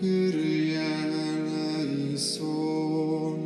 Kyrie eleison.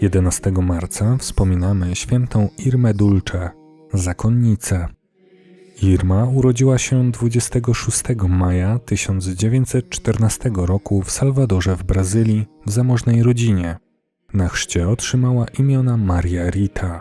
11 marca wspominamy świętą Irmę Dulce, zakonnicę. Irma urodziła się 26 maja 1914 roku w Salwadorze w Brazylii w zamożnej rodzinie. Na chrzcie otrzymała imiona Maria Rita.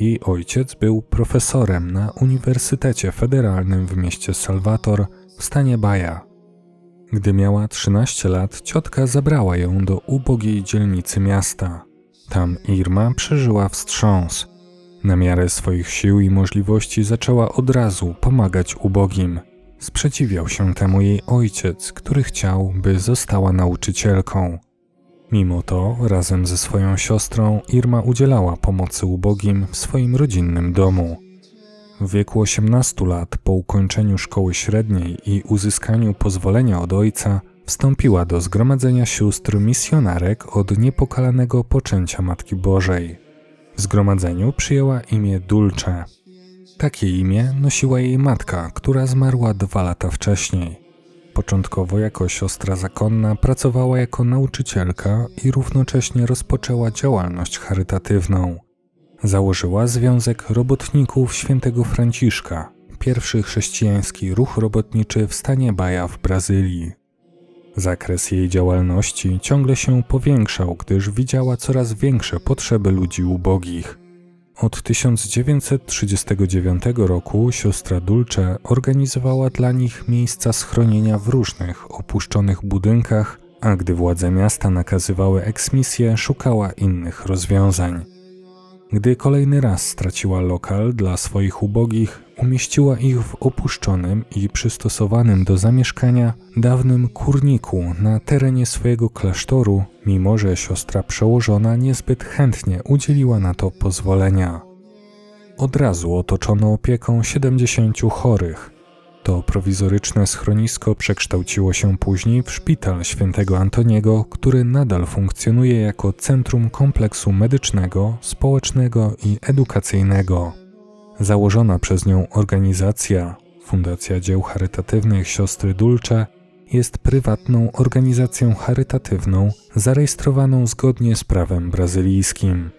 Jej ojciec był profesorem na Uniwersytecie Federalnym w mieście Salvador w stanie Bahia. Gdy miała 13 lat, ciotka zabrała ją do ubogiej dzielnicy miasta. Tam Irma przeżyła wstrząs. Na miarę swoich sił i możliwości zaczęła od razu pomagać ubogim. Sprzeciwiał się temu jej ojciec, który chciał, by została nauczycielką. Mimo to, razem ze swoją siostrą, Irma udzielała pomocy ubogim w swoim rodzinnym domu. W wieku 18 lat, po ukończeniu szkoły średniej i uzyskaniu pozwolenia od ojca, wstąpiła do zgromadzenia sióstr misjonarek od niepokalanego poczęcia Matki Bożej. W zgromadzeniu przyjęła imię Dulce. Takie imię nosiła jej matka, która zmarła dwa lata wcześniej. Początkowo jako siostra zakonna pracowała jako nauczycielka i równocześnie rozpoczęła działalność charytatywną. Założyła Związek Robotników Świętego Franciszka, pierwszy chrześcijański ruch robotniczy w stanie Bahia w Brazylii. Zakres jej działalności ciągle się powiększał, gdyż widziała coraz większe potrzeby ludzi ubogich. Od 1939 roku siostra Dulce organizowała dla nich miejsca schronienia w różnych opuszczonych budynkach, a gdy władze miasta nakazywały eksmisję, szukała innych rozwiązań. Gdy kolejny raz straciła lokal dla swoich ubogich, umieściła ich w opuszczonym i przystosowanym do zamieszkania dawnym kurniku na terenie swojego klasztoru, mimo że siostra przełożona niezbyt chętnie udzieliła na to pozwolenia. Od razu otoczono opieką 70 chorych. To prowizoryczne schronisko przekształciło się później w szpital świętego Antoniego, który nadal funkcjonuje jako centrum kompleksu medycznego, społecznego i edukacyjnego. Założona przez nią organizacja, Fundacja Dzieł Charytatywnych Siostry Dulce, jest prywatną organizacją charytatywną zarejestrowaną zgodnie z prawem brazylijskim.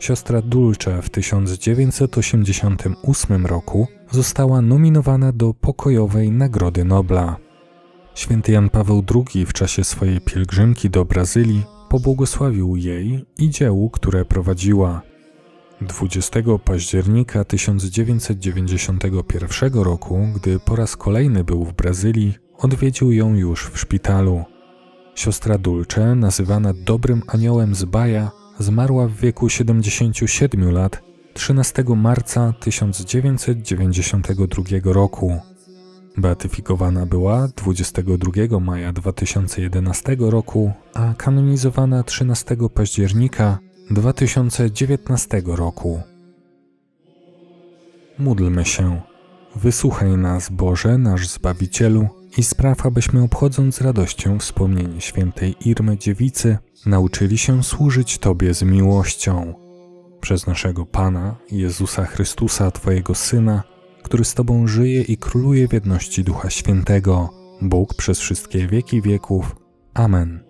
Siostra Dulce w 1988 roku została nominowana do pokojowej Nagrody Nobla. Święty Jan Paweł II w czasie swojej pielgrzymki do Brazylii pobłogosławił jej i dziełu, które prowadziła. 20 października 1991 roku, gdy po raz kolejny był w Brazylii, odwiedził ją już w szpitalu. Siostra Dulce, nazywana dobrym aniołem z Baja, zmarła w wieku 77 lat 13 marca 1992 roku. Beatyfikowana była 22 maja 2011 roku, a kanonizowana 13 października 2019 roku. Módlmy się. Wysłuchaj nas, Boże, nasz Zbawicielu, i spraw, abyśmy obchodząc z radością wspomnienie świętej Irmy Dziewicy, nauczyli się służyć Tobie z miłością. Przez naszego Pana, Jezusa Chrystusa, Twojego Syna, który z Tobą żyje i króluje w jedności Ducha Świętego, Bóg przez wszystkie wieki wieków. Amen.